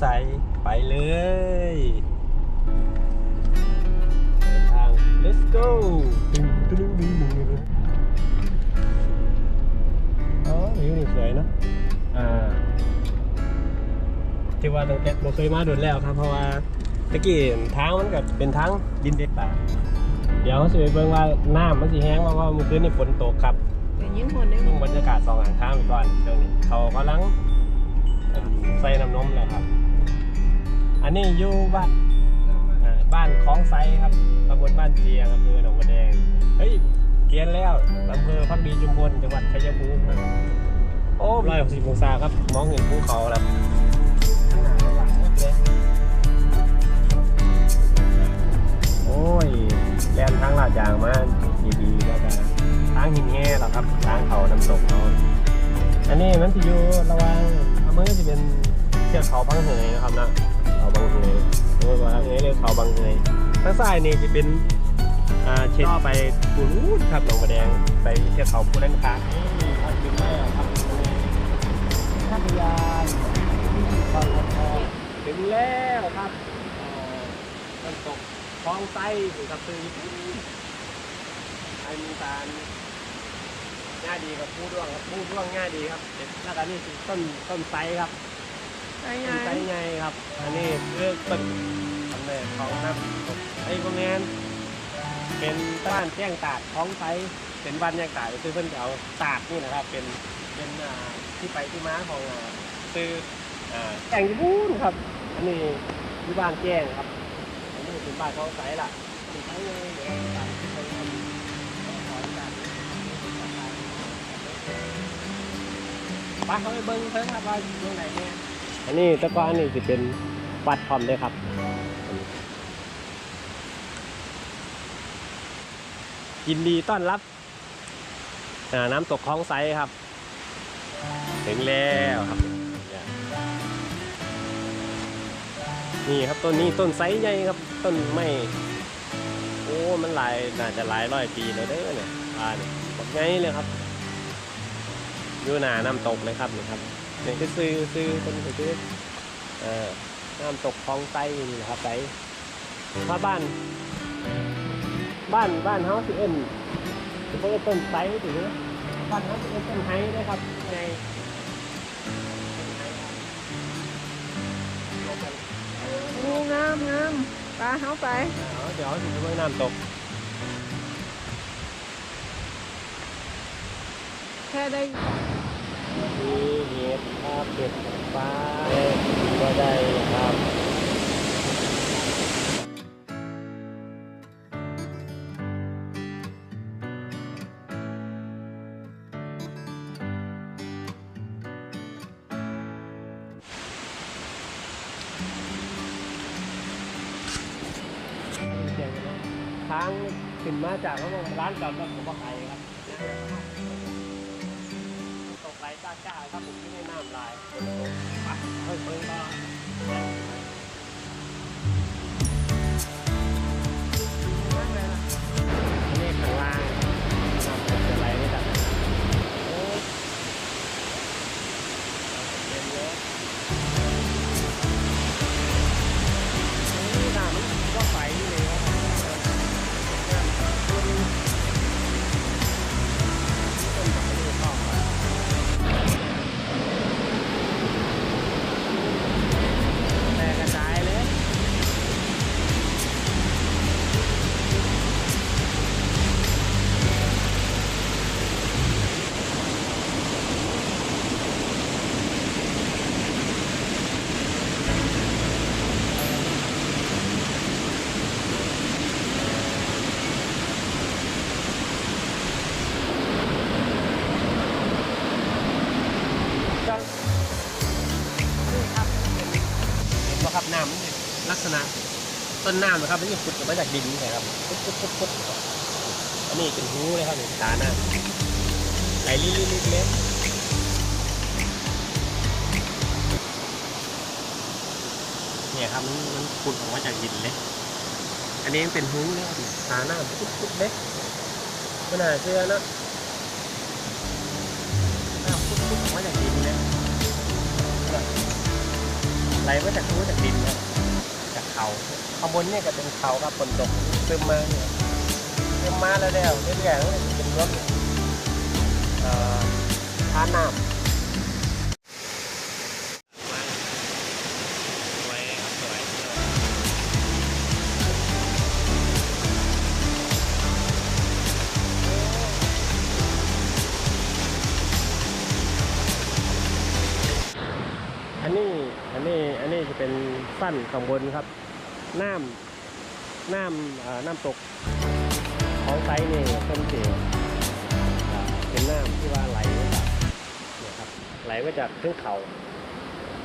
ใสไปเลยเดินทาง let's go อ๋อวิวนี่สวยเนอะอ่าที่ว่าตั้งแต่เราเคยมาโดนแล้วครับ เพราะว่าตะกี้ทางมันก็เป็นทางดินเด็ดป่าเดี๋ยวเขาจะไปเบิ่งว่าน้ำมันสีแห้งเพราะว่าเมื่อคืนนี่ฝนตกครับแต่ยิ่งคนได้ดูบรรยากาศสองหางทางไปก่อนช่วงนี้เขากำลังใส่น้ำนมเลยครับ อันนี้อยู่บ้านบ้านคลองไซครับตำบลบ้านเจียงอำเภอหนองบัวแดง เฮ้ยเปลี่ยนแล้วอำเภอพักดีจุมพลจังหวัดชัยภูมิครับ โอ้ร้อยหกสิบองศาครับ มองเห็นภูเขาแล้วข้างหน้าระหว่างหมดเลยโอ้ยแลนทางลาดยางมาดีๆแล้วกันทางหินแง่หรอครับ ทางเขาน้ำตกเขาอันนี้มันจะอยู่ระหว่างอำเภอจะเป็นเทือกเขาบางเหยนะครับนะ เขาบางเหยเรียว่าเอ้ยเรียกเขาบางเหยทางซ้ายนี่จะเป็นอ่าเช็ดไปปูนูนครับหนองบัวแดงไปเทือกเขาปูนันคานี่พักถึงแล้วครับท่าพยานบางกะทองถึงแล้วครับอ่าน้ำตกคลองไส้กับซื้อไอันนี้การง่ายดีกับผู้ด้วงครับผู้ด้วงง่ายดีครับแล้วก็นี่ต้นต้นไทรครับ ไอ้ต้นไทรไงครับ อันนี้คือต้นกำเนิดของน้ำไอ้พวกนี้เป็นบ้านแจ้งตาดของไทรเป็นบ้านแจ้งตาดคือเพิ่นเอาตาดนี่นะครับ เป็นเป็นที่ไปที่มาของอ่าคืออ่าแจ้งญี่ปุ่นครับ อันนี้ที่บ้านแจ้งครับ อันนี้เป็นบ้านของไทรล่ะเป็นไทรเลยตามที่เขาทำไปเขาไปเบิ้งเพิ่งครับว่าอยู่ตรงไหนเนี่ย อันนี้ตะกอนนี่จะเป็นวัดพร้อมเลยครับยินดีต้อนรับน้ำตกคลองไซครับ ถึงแล้วครับ นี่ครับต้นนี้ต้นไซใหญ่ครับ ต้นไม้โอ้มันหลายน่าจะหลายร้อยปีเลยเด้เนี่ยอ่านี่บอกไงเลยครับอยู่หนาน้ำตกเลยครับนี่ครับ นี่คือซื้อซื้อคนก็ซื้อเอ่อน้ำตกคลองไส้นี่แหละครับไส้มาบ้าน บ้านบ้านเฮาสิเอ็นสิเอ็นต้นไส้ถือบ้านเฮาสิเอ็นต้นไห้ได้ครับในต้นไห้ครับลงกันงูงามงามปลาเขาไปเอาเดี๋ยวถึงจะเบิ่งน้ำตก แค่ได้ มีเห็ดครับเห็ดฟ้าก็ได้ครับทางขึ้นมาจากร้านจอดรถของพ่อไก่ค รับตกไหลจ้าจ้าครับผมไม่ได้น้ำลายเฮ้ยเพิ่งก็ ษณะต้นน้ำนะครับมันจะขุดออกมาจากดินนี่ครับพุดพุดพุดพุดอันนี้เป็นหูเลยครับนี่ตาหน้าไหลลิลิลิเล็กเนี่ยครับมันมันขุดออกมาจากดินเลยอันนี้เป็นหูเลยครับตาหน้าพุดพุดเล็กไม่น่าเชื่อนะน้ำพุดพุดออกมาจากดินเลยไหลไหลมาจากรู้จากดินนะ จากเขาข้างบนเนี่ยก็เป็นเขาครับฝนตกซึมมาเนี่ยซึมมาแล้วแล้วเรื่อยๆแล้วเป็นรถอ่อทาน้ำ อันนี้อันนี้อันนี้จะเป็นฟันข้างบนครับ น้ำน้ำน้ำตกของไซนี่ต้นเจีเป็นน้ำที่ว่าไหลมาจากนี่ยครับไหลมาจากขึ้นเขา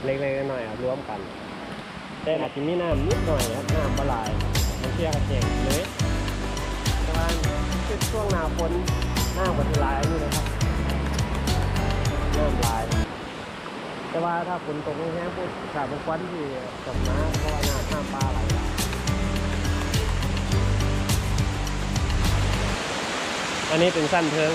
เล็กๆน้อยๆรวมกัน แต่อาจจะมีน้ำนิดหน่อยครับน้ำบลายมันเที่ยกระเจงเลยแต่ว่าคือช่วงหน้าฝนน้ำก็จะลอยู่นะครับน้ำลาย แต่ว่าถ้าฝนตกแห้งๆปุ๊บขาดเป็นควันที่จมน้ำเพราะว่าน้ำข้ามปลาไหลหลายอันนี้เป็นสั้นเพิง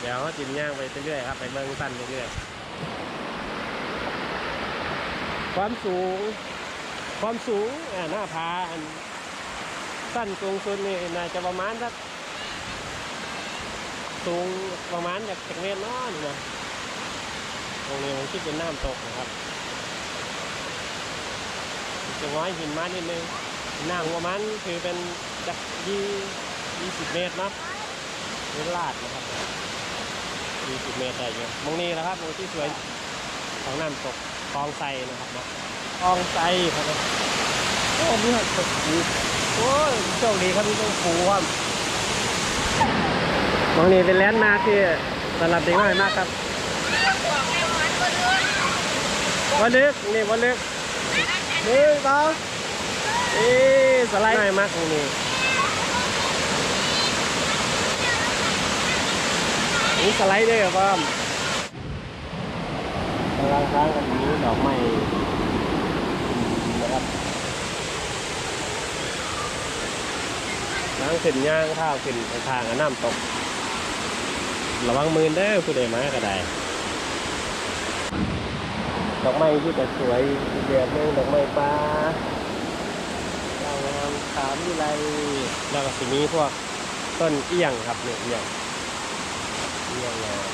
เดี๋ยวจิมย่างไปเรื่อยๆครับไปเบิ้งสั้นเรื่อยๆความสูง ความสูงอ่าหน้าผาสั้นสูงสุดนี่น่าจะประมาณสักสูงประมาณจากจากเมตรน้อยนะตรงนี้ผมคิดเป็นน้ำตกนะครับจะง้อยหินมานิดนึงน้ำประมาณคือเป็นจากยี่ยี่สิบเมตรนะเป็นลาดนะครับยี่สิบเมตรได้เยอะมองนี้นะครับมองที่สวยของน้ำตกคลองไซนะครับเนาะ คลองไซครับโอ้มีหัดตกดีโอ้ยโชคดีครับที่ต้องปูครับมองนี่เป็นแลนด์มาร์คที่สำหรับเด็กน้อยมากครับวันเลึกนี่วันเลึกนี่ต่อนี่สไลด์ง่ายมากตรงนี้นี่สไลด์ด้วยครับพ่อมกำลังค้างกันนี้ดอกไม้ นะครับ ล้งขึ้นย่างข้าวขึ้นทางน้ำตก ระวังมือได้ผู้ใดมาก็ได้ดอกไม้ที่แต่สวยอีกแบบนึงดอกไม้ป้าดาวงามขามวิไลแล้วก็สิมีพวกต้นเอี้ยงครับเนี่ยเอี้ยงเอี้ยงงาม